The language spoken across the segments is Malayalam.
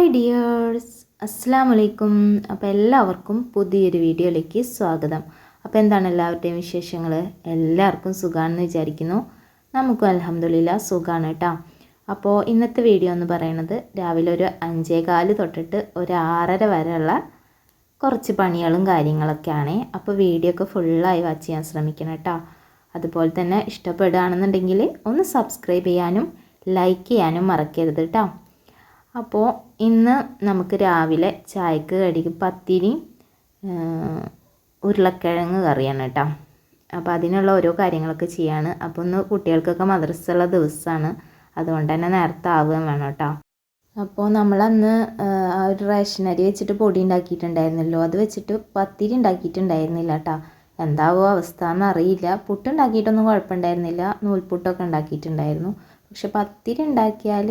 ഹായ് ഡിയേഴ്സ് അസ്സാം വലൈക്കും അപ്പോൾ എല്ലാവർക്കും പുതിയൊരു വീഡിയോയിലേക്ക് സ്വാഗതം. അപ്പോൾ എന്താണ് എല്ലാവരുടെയും വിശേഷങ്ങൾ എല്ലാവർക്കും സുഖമാണെന്ന് വിചാരിക്കുന്നു. നമുക്കും അലഹമ്മദില്ല സുഖമാണ് കേട്ടോ. അപ്പോൾ ഇന്നത്തെ വീഡിയോ എന്ന് പറയുന്നത് രാവിലെ ഒരു അഞ്ചേകാൽ തൊട്ടിട്ട് ഒരു ആറര വരെയുള്ള കുറച്ച് പണികളും കാര്യങ്ങളൊക്കെയാണ്. അപ്പോൾ വീഡിയോ ഒക്കെ ഫുള്ളായി വാച്ച് ചെയ്യാൻ ശ്രമിക്കണം കേട്ടോ. അതുപോലെ തന്നെ ഇഷ്ടപ്പെടുകയാണെന്നുണ്ടെങ്കിൽ ഒന്ന് സബ്സ്ക്രൈബ് ചെയ്യാനും ലൈക്ക് ചെയ്യാനും മറക്കരുത് കേട്ടോ. അപ്പോൾ ഇന്ന് നമുക്ക് രാവിലെ ചായക്ക് കടിക്ക് പത്തിരി ഉരുളക്കിഴങ്ങ് കറിയാണ് കേട്ടോ. അപ്പോൾ അതിനുള്ള ഓരോ കാര്യങ്ങളൊക്കെ ചെയ്യാണ്. അപ്പോൾ ഒന്ന് കുട്ടികൾക്കൊക്കെ ഉള്ള ദിവസമാണ് അതുകൊണ്ട് തന്നെ നേരത്തെ ആവുകയും വേണം കേട്ടോ. അപ്പോൾ നമ്മളന്ന് ആ ഒരു റേഷനരി വെച്ചിട്ട് പൊടി ഉണ്ടാക്കിയിട്ടുണ്ടായിരുന്നല്ലോ. അത് വെച്ചിട്ട് പത്തിരി ഉണ്ടാക്കിയിട്ടുണ്ടായിരുന്നില്ല കേട്ടോ. എന്താവോ അവസ്ഥ എന്നറിയില്ല പുട്ടുണ്ടാക്കിയിട്ടൊന്നും കുഴപ്പമുണ്ടായിരുന്നില്ല. നൂൽപുട്ടൊക്കെ ഉണ്ടാക്കിയിട്ടുണ്ടായിരുന്നു. പക്ഷെ പത്തിരി ഉണ്ടാക്കിയാൽ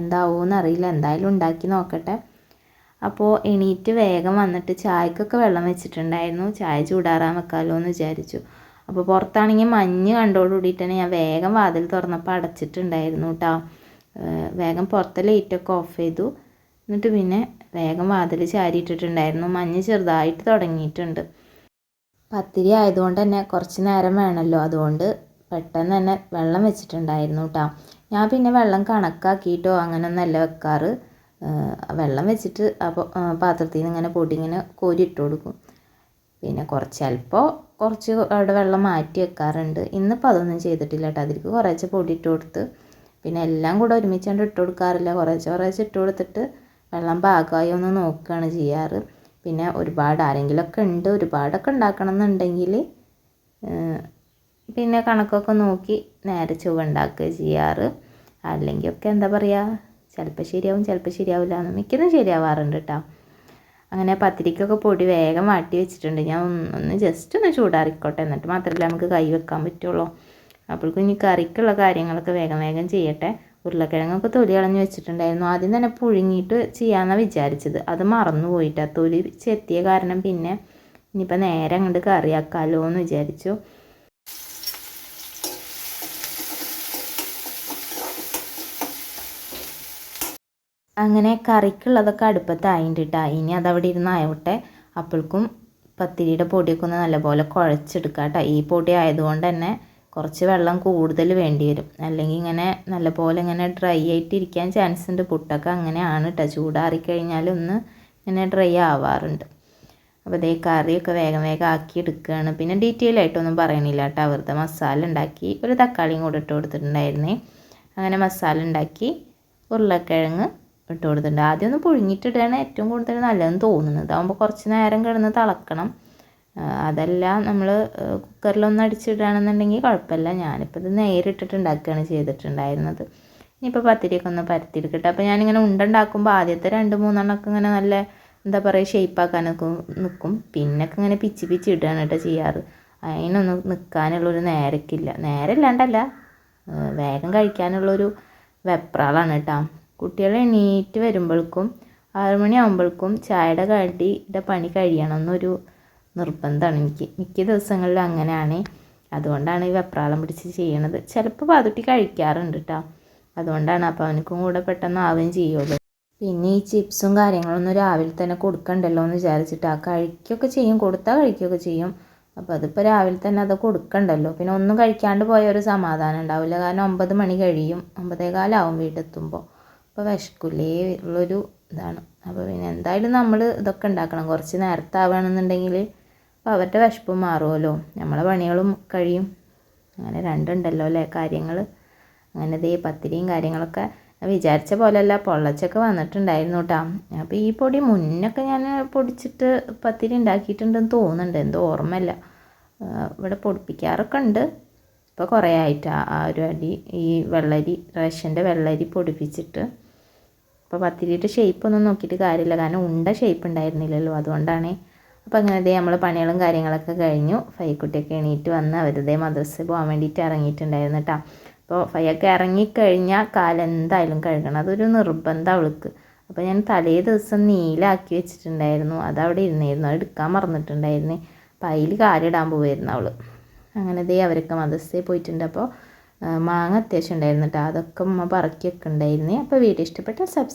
എന്താവുമെന്ന് അറിയില്ല എന്തായാലും ഉണ്ടാക്കി നോക്കട്ടെ. അപ്പോൾ എണീറ്റ് വേഗം വന്നിട്ട് ചായക്കൊക്കെ വെള്ളം വെച്ചിട്ടുണ്ടായിരുന്നു. ചായ ചൂടാറാൻ വെക്കാമല്ലോ എന്ന് വിചാരിച്ചു. അപ്പോൾ പുറത്താണെങ്കിൽ മഞ്ഞ് കണ്ടോടുകൂടിയിട്ട് തന്നെ ഞാൻ വേഗം വാതിൽ തുറന്നപ്പോൾ അടച്ചിട്ടുണ്ടായിരുന്നു കേട്ടോ വേഗം പുറത്തെ ലൈറ്റൊക്കെ ഓഫ് ചെയ്തു. എന്നിട്ട് പിന്നെ വേഗം വാതിൽ ചാരിയിട്ടിട്ടുണ്ടായിരുന്നു. മഞ്ഞ് ചെറുതായിട്ട് തുടങ്ങിയിട്ടുണ്ട്. പത്തിരി ആയതുകൊണ്ട് തന്നെ കുറച്ച് നേരം വേണമല്ലോ അതുകൊണ്ട് പെട്ടെന്ന് തന്നെ വെള്ളം വെച്ചിട്ടുണ്ടായിരുന്നു കേട്ടോ ഞാൻ പിന്നെ വെള്ളം കണക്കാക്കിയിട്ടോ അങ്ങനെയൊന്നല്ല വെക്കാറ്. വെള്ളം വെച്ചിട്ട് അപ്പോൾ പാത്രത്തിൽ നിന്ന് ഇങ്ങനെ പൊടി ഇങ്ങനെ കോരിയിട്ട് കൊടുക്കും. പിന്നെ കുറച്ച് ചിലപ്പോൾ കുറച്ച് അവിടെ വെള്ളം മാറ്റി വെക്കാറുണ്ട്. ഇന്നിപ്പോൾ അതൊന്നും ചെയ്തിട്ടില്ല കേട്ടോ അതിലേക്ക് കുറേശ്ശെ പൊടി ഇട്ട് കൊടുത്ത് പിന്നെ എല്ലാം കൂടെ ഒരുമിച്ചുകൊണ്ട് ഇട്ട് കൊടുക്കാറില്ല. കുറേശ്ശെ കുറേശ്ശെ ഇട്ട് കൊടുത്തിട്ട് വെള്ളം പാകമായി ഒന്ന് നോക്കുകയാണ് ചെയ്യാറ്. പിന്നെ ഒരുപാട് ആരെങ്കിലുമൊക്കെ ഉണ്ട്. ഒരുപാടൊക്കെ ഉണ്ടാക്കണം എന്നുണ്ടെങ്കിൽ പിന്നെ കണക്കൊക്കെ നോക്കി നേരെ ചൊവ്വ ഉണ്ടാക്കുക ചെയ്യാറ്. അല്ലെങ്കിൽ ഒക്കെ എന്താ പറയുക ചിലപ്പോൾ ശരിയാവും ചിലപ്പോൾ ശരിയാവില്ല എന്ന് മിക്കതും ശരിയാവാറുണ്ട് കേട്ടോ അങ്ങനെ പത്തിരിക്കൊക്കെ പൊടി വേഗം വാട്ടി വെച്ചിട്ടുണ്ട്. ഞാൻ ഒന്ന് ജസ്റ്റ് ഒന്ന് ചൂടാറിക്കോട്ടെ. എന്നിട്ട് മാത്രമല്ല നമുക്ക് കൈ വെക്കാൻ പറ്റുള്ളൂ. അപ്പോഴേക്കും ഇനി കറിക്കുള്ള കാര്യങ്ങളൊക്കെ വേഗം വേഗം ചെയ്യട്ടെ. ഉരുളക്കിഴങ്ങൊക്കെ തൊലി കളഞ്ഞ് വെച്ചിട്ടുണ്ടായിരുന്നു. ആദ്യം തന്നെ പുഴുങ്ങിയിട്ട് ചെയ്യാമെന്നാണ് വിചാരിച്ചത്. അത് മറന്നു പോയിട്ടാണ് തൊലി ചെത്തിയ കാരണം പിന്നെ ഇനിയിപ്പോൾ നേരെ അങ്ങോട്ട് കറിയാക്കാമല്ലോ എന്ന് വിചാരിച്ചു. അങ്ങനെ കറിക്കുള്ളതൊക്കെ അടുപ്പത്തായിട്ടുണ്ട് കേട്ടോ ഇനി അതവിടെ ഇരുന്ന് ആയോട്ടെ അപ്പോഴേക്കും പത്തിരിയുടെ പൊടിയൊക്കെ ഒന്ന് നല്ലപോലെ കുഴച്ചെടുക്കുക കേട്ടോ ഈ പൊടി ആയതുകൊണ്ട് തന്നെ കുറച്ച് വെള്ളം കൂടുതൽ വേണ്ടി വരും. അല്ലെങ്കിൽ ഇങ്ങനെ നല്ലപോലെ ഇങ്ങനെ ഡ്രൈ ആയിട്ട് ഇരിക്കാൻ ചാൻസ് ഉണ്ട്. പുട്ടൊക്കെ അങ്ങനെയാണ് കേട്ടോ ചൂടാറിക്കഴിഞ്ഞാൽ ഒന്ന് ഇങ്ങനെ ഡ്രൈ ആവാറുണ്ട്. അപ്പോൾ ഇതേ കറിയൊക്കെ വേഗം വേഗം ആക്കി എടുക്കുകയാണ് പിന്നെ ഡീറ്റെയിൽ ആയിട്ടൊന്നും പറയണില്ല കേട്ടോ അവരുടെ മസാല ഉണ്ടാക്കി ഒരു തക്കാളിയും കൂടെ ഇട്ട് കൊടുത്തിട്ടുണ്ടായിരുന്നേ. അങ്ങനെ മസാല ഉണ്ടാക്കി ഉരുളക്കിഴങ്ങ് ഇട്ട് കൊടുത്തിട്ടുണ്ട്. ആദ്യം ഒന്ന് പുഴുങ്ങിട്ടിടുകയാണ് ഏറ്റവും കൂടുതൽ നല്ലതെന്ന് തോന്നുന്നത്. അതാകുമ്പോൾ കുറച്ച് നേരം കിടന്ന് തിളക്കണം. അതല്ല നമ്മൾ കുക്കറിലൊന്ന് അടിച്ചിടുകയാണെന്നുണ്ടെങ്കിൽ കുഴപ്പമില്ല. ഞാനിപ്പോൾ ഇത് നേരിട്ടിട്ട് ഉണ്ടാക്കുകയാണ് ചെയ്തിട്ടുണ്ടായിരുന്നത്. ഇനിയിപ്പോൾ പത്തിരിയൊക്കെ ഒന്ന് പരത്തിയെടുക്കട്ടെ. അപ്പോൾ ഞാനിങ്ങനെ ഉണ്ടുണ്ടാക്കുമ്പോൾ ആദ്യത്തെ രണ്ട് മൂന്നെണ്ണമൊക്കെ ഇങ്ങനെ നല്ല എന്താ പറയുക ഷേപ്പാക്കാനൊക്കെ നിൽക്കും പിന്നൊക്കെ ഇങ്ങനെ പിച്ചി പിച്ചി ഇടുകയാണ് കേട്ടോ ചെയ്യാറ്. അതിനൊന്നും നിൽക്കാനുള്ളൊരു നേരക്കില്ല. നേരമില്ലാണ്ടല്ല. വേഗം കഴിക്കാനുള്ളൊരു വെപ്രാളാണ് കേട്ടോ. കുട്ടികൾ എണീറ്റ് വരുമ്പോഴേക്കും ആറുമണി ആകുമ്പോഴേക്കും ചായയുടെ കടിയുടെ പണി കഴിയണം എന്നൊരു നിർബന്ധമാണ്. എനിക്ക് മിക്ക ദിവസങ്ങളിലും അങ്ങനെയാണ്. അതുകൊണ്ടാണ് ഈ വെപ്രാളം പിടിച്ച് ചെയ്യണത്. ചിലപ്പോൾ പാതുട്ടി കഴിക്കാറുണ്ട് കേട്ടോ അതുകൊണ്ടാണ് അപ്പോൾ അവനക്കും കൂടെ പെട്ടെന്ന് ആവുകയും ചെയ്യുള്ളൂ. പിന്നെ ഈ ചിപ്സും കാര്യങ്ങളൊന്നും രാവിലെ തന്നെ കൊടുക്കണ്ടല്ലോ എന്ന് വിചാരിച്ചിട്ട് ആ കഴിക്കുകയൊക്കെ ചെയ്യും. കൊടുത്താൽ കഴിക്കുകയൊക്കെ ചെയ്യും. അപ്പോൾ അതിപ്പോൾ രാവിലെ തന്നെ അത് കൊടുക്കണ്ടല്ലോ. പിന്നെ ഒന്നും കഴിക്കാണ്ട് പോയ ഒരു സമാധാനം ഉണ്ടാവില്ല. കാരണം ഒമ്പത് മണി കഴിയും. ഒമ്പതേകാലാവും വീടെത്തുമ്പോൾ അപ്പോൾ വിശക്കില്ലേ ഉള്ളൊരു ഇതാണ്. അപ്പോൾ പിന്നെ എന്തായാലും നമ്മൾ ഇതൊക്കെ ഉണ്ടാക്കണം. കുറച്ച് നേരത്തെ ആവുകയാണെന്നുണ്ടെങ്കിൽ അപ്പോൾ അവരുടെ വിശപ്പ് മാറുമല്ലോ നമ്മളെ പണികളും കഴിയും. അങ്ങനെ രണ്ടുണ്ടല്ലോ അല്ലേ കാര്യങ്ങൾ അങ്ങനെ ദേ പത്തിരിയും കാര്യങ്ങളൊക്കെ വിചാരിച്ച പോലെയല്ല. പൊള്ളച്ചൊക്കെ വന്നിട്ടുണ്ടായിരുന്നു കേട്ടോ അപ്പോൾ ഈ പൊടി മുന്നൊക്കെ ഞാൻ പൊടിച്ചിട്ട് പത്തിരി ഉണ്ടാക്കിയിട്ടുണ്ടെന്ന് തോന്നുന്നുണ്ട്. എന്തോ ഓർമ്മയില്ല. ഇവിടെ പൊടിപ്പിക്കാറൊക്കെ ഉണ്ട്. ഇപ്പോൾ കുറേ ആയിട്ട്. ആ ഒരു അടി ഈ വെള്ളരി റേഷന്റെ വെള്ളരി പൊടിപ്പിച്ചിട്ട് അപ്പോൾ പത്തിരിയുടെ ഷേപ്പ് ഒന്നും നോക്കിയിട്ട് കാര്യമില്ല. കാരണം ഉണ്ട ഷേപ്പ് ഉണ്ടായിരുന്നില്ലല്ലോ. അതുകൊണ്ടാണ് അപ്പോൾ അങ്ങനെ ഇതേ നമ്മൾ പണികളും കാര്യങ്ങളൊക്കെ കഴിഞ്ഞു. ഫൈക്കുട്ടിയൊക്കെ എണീറ്റ് വന്ന് അവരുടെ മദ്രസയിൽ പോകാൻ വേണ്ടിയിട്ട് ഇറങ്ങിയിട്ടുണ്ടായിരുന്നു കേട്ടോ അപ്പോൾ ഫൈയൊക്കെ ഇറങ്ങിക്കഴിഞ്ഞാൽ കാലെന്തായാലും കഴുകണം. അതൊരു നിർബന്ധം അവൾക്ക്. അപ്പോൾ ഞാൻ തലേ ദിവസം നീലാക്കി വെച്ചിട്ടുണ്ടായിരുന്നു. അതവിടെ ഇരുന്നായിരുന്നു. അത് എടുക്കാൻ മറന്നിട്ടുണ്ടായിരുന്നു. അപ്പോൾ അതിൽ കാലിടാൻ പോവായിരുന്നു അവൾ അങ്ങനെ ദേ അവരൊക്കെ മദ്രസയിൽ പോയിട്ടുണ്ട്. അപ്പോൾ മാങ്ങ അത്യാവശ്യം ഉണ്ടായിരുന്നു കേട്ടോ അതൊക്കെ ഉമ്മ പറക്കിയൊക്കെ ഉണ്ടായിരുന്നേ അപ്പോൾ വീഡിയോ ഇഷ്ടപ്പെട്ടാൽ സബ്സ്ക്രൈബ്